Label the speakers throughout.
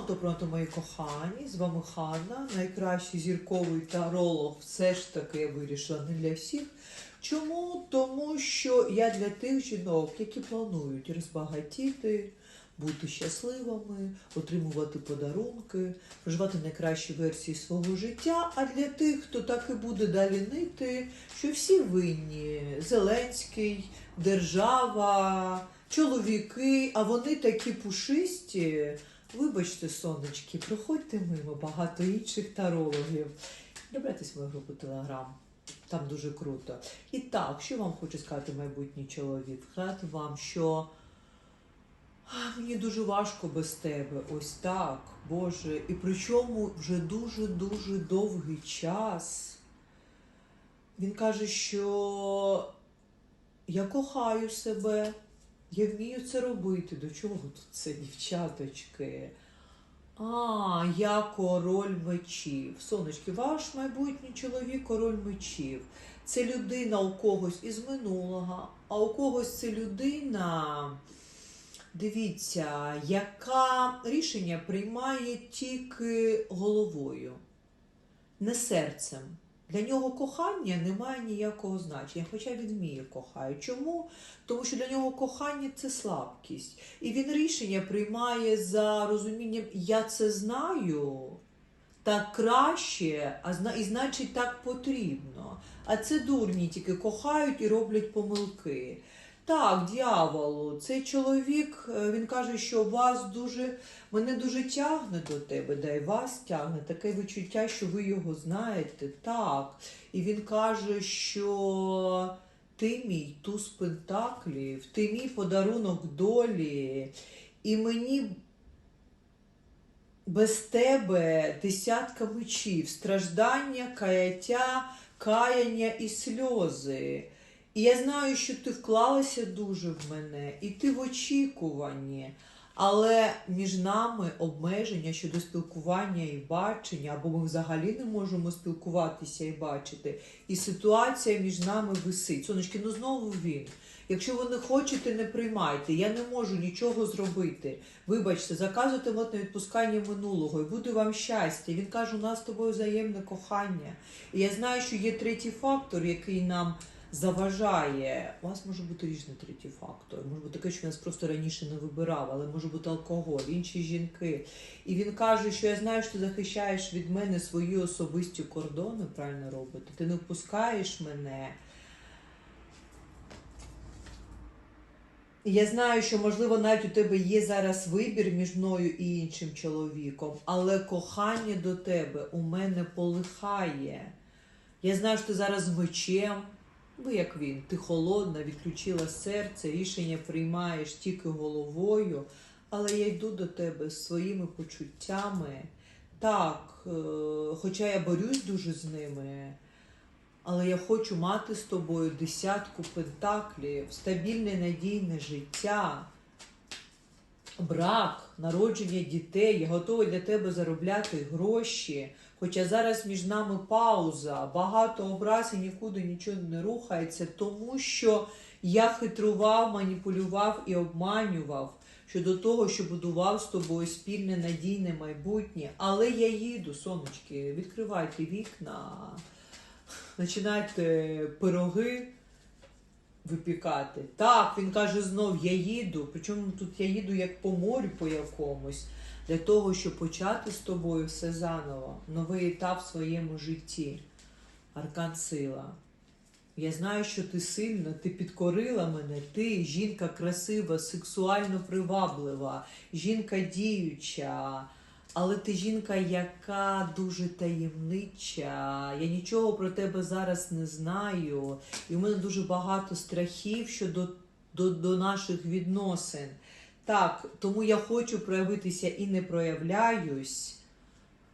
Speaker 1: Антопронто, мої кохані, з вами Ханна, найкращий зірковий таролог. Все ж таки я вирішила не для всіх. Чому? Тому що я для тих жінок, які планують розбагатіти, бути щасливими, отримувати подарунки, проживати найкращі версії свого життя. А для тих, хто так і буде далі нити, що всі винні Зеленський, держава, чоловіки, а вони такі пушисті. Вибачте, сонечки, проходьте мимо багато інших тарологів. Добрайтесь в мою групу Телеграм. Там дуже круто. І так, що вам хоче сказати майбутній чоловік? Сказати вам, що мені дуже важко без тебе. Ось так, Боже. І причому вже дуже-дуже довгий час. Він каже, що я кохаю себе, я вмію це робити. До чого тут це, дівчаточки? А, я король мечів. Сонечки, ваш майбутній чоловік король мечів. Це людина у когось із минулого, а у когось це людина, дивіться, яка рішення приймає тільки головою, не серцем. Для нього кохання не має ніякого значення, хоча він вміє кохає. Чому? Тому що для нього кохання це слабкість. І він рішення приймає за розумінням я це знаю так краще, а і значить так потрібно. А це дурні тільки кохають і роблять помилки. Так, дьяволу, цей чоловік, е, він каже, що вас дуже, мене дуже тягне до тебе, да й вас тягне. Таке відчуття, що ви його знаєте. Так. І він каже, що ти мій туз пентаклів, ти мій подарунок долі, і мені без тебе десятка мечів, страждання, каяття, каяння і сльози. І я знаю, що ти вклалася дуже в мене, і ти в очікуванні. Але між нами обмеження щодо спілкування і бачення, або ми взагалі не можемо спілкуватися і бачити. І ситуація між нами висить. Сонечки, ну знову він. Якщо ви не хочете, не приймайте. Я не можу нічого зробити. Вибачте, заказуйте от на відпускання минулого, і буде вам щастя. Він каже, у нас з тобою взаємне кохання. І я знаю, що є третій фактор, який нам заважає. У вас може бути різний третій фактор. Може бути таке, що нас просто раніше не вибирав, але може бути алкоголь, інші жінки. І він каже, що я знаю, що ти захищаєш від мене свої особисті кордони, правильно робити. Ти не впускаєш мене. Я знаю, що можливо навіть у тебе є зараз вибір між мною і іншим чоловіком, але кохання до тебе у мене полихає. Я знаю, що ти зараз з мечем, ви як він, ти холодна, відключила серце, рішення приймаєш тільки головою, але я йду до тебе з своїми почуттями. Так, е, хоча я борюсь дуже з ними, але я хочу мати з тобою десятку пентаклів, стабільне надійне життя, брак, народження дітей. Я готова для тебе заробляти гроші. Хоча зараз між нами пауза, багато образ і нікуди нічого не рухається, тому що я хитрував, маніпулював і обманював щодо того, що будував з тобою спільне надійне майбутнє. Але я їду, сонечки, відкривайте вікна, починайте пироги випікати. Так, він каже знов, я їду. Причому тут я їду як по морю по якомусь, для того, щоб почати з тобою все заново, новий етап в своєму житті. Аркан сила. Я знаю, що ти сильна, ти підкорила мене, ти жінка красива, сексуально приваблива, жінка діюча, але ти жінка, яка дуже таємнича. Я нічого про тебе зараз не знаю. І в мене дуже багато страхів щодо до, до наших відносин. Так, тому я хочу проявитися і не проявляюсь,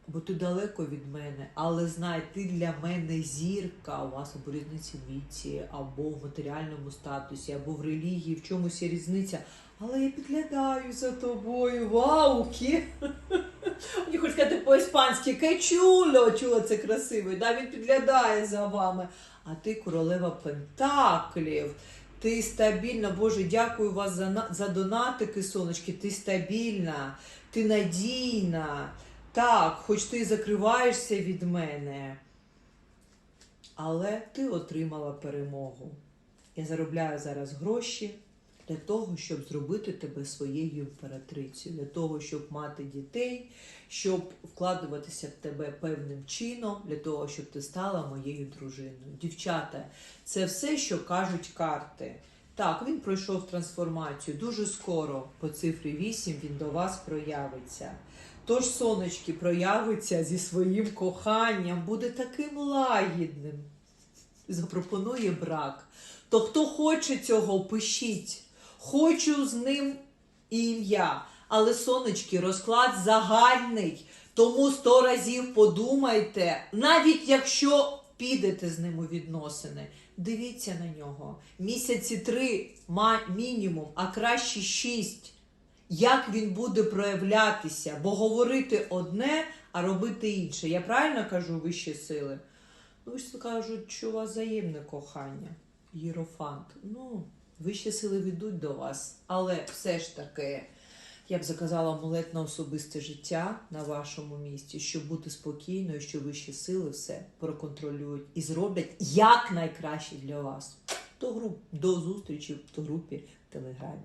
Speaker 1: бо ти далеко від мене. Але знай, ти для мене зірка, у вас або різниці віці, або в матеріальному статусі, або в релігії, в чомусь є різниця. Але я підглядаю за тобою. Вау! кі! Мені хочуть сказати по-іспанськи качуло, чуло це красивий. Да, він підглядає за вами. А ти королева Пентаклів. Ти стабільна, Боже, дякую вас за, за донатики, сонечки. Ти стабільна, ти надійна. Так, хоч ти закриваєшся від мене, але ти отримала перемогу. Я заробляю зараз гроші для того, щоб зробити тебе своєю імператрицею, для того, щоб мати дітей, щоб вкладуватися в тебе певним чином, для того, щоб ти стала моєю дружиною. Дівчата, це все, що кажуть карти. Так, він пройшов трансформацію. Дуже скоро, по цифрі 8, він до вас проявиться. Тож сонечки проявиться зі своїм коханням, буде таким лагідним. Запропонує брак. То хто хоче цього, пишіть. Хочу з ним ім'я. Але сонечки, розклад загальний. Тому сто разів подумайте, навіть якщо підете з ним у відносини, дивіться на нього. Місяці три мінімум, а краще шість. Як він буде проявлятися, бо говорити одне, а робити інше. Я правильно кажу вищі сили? Ну, ж кажуть, що у вас взаємне кохання, єрофант. Ну, вищі сили ведуть до вас, але все ж таки, я б заказала амулет на особисте життя на вашому місці, щоб бути спокійною, що вищі сили все проконтролюють і зроблять як найкраще для вас. До, груп, до зустрічі в групі в Телеграмі.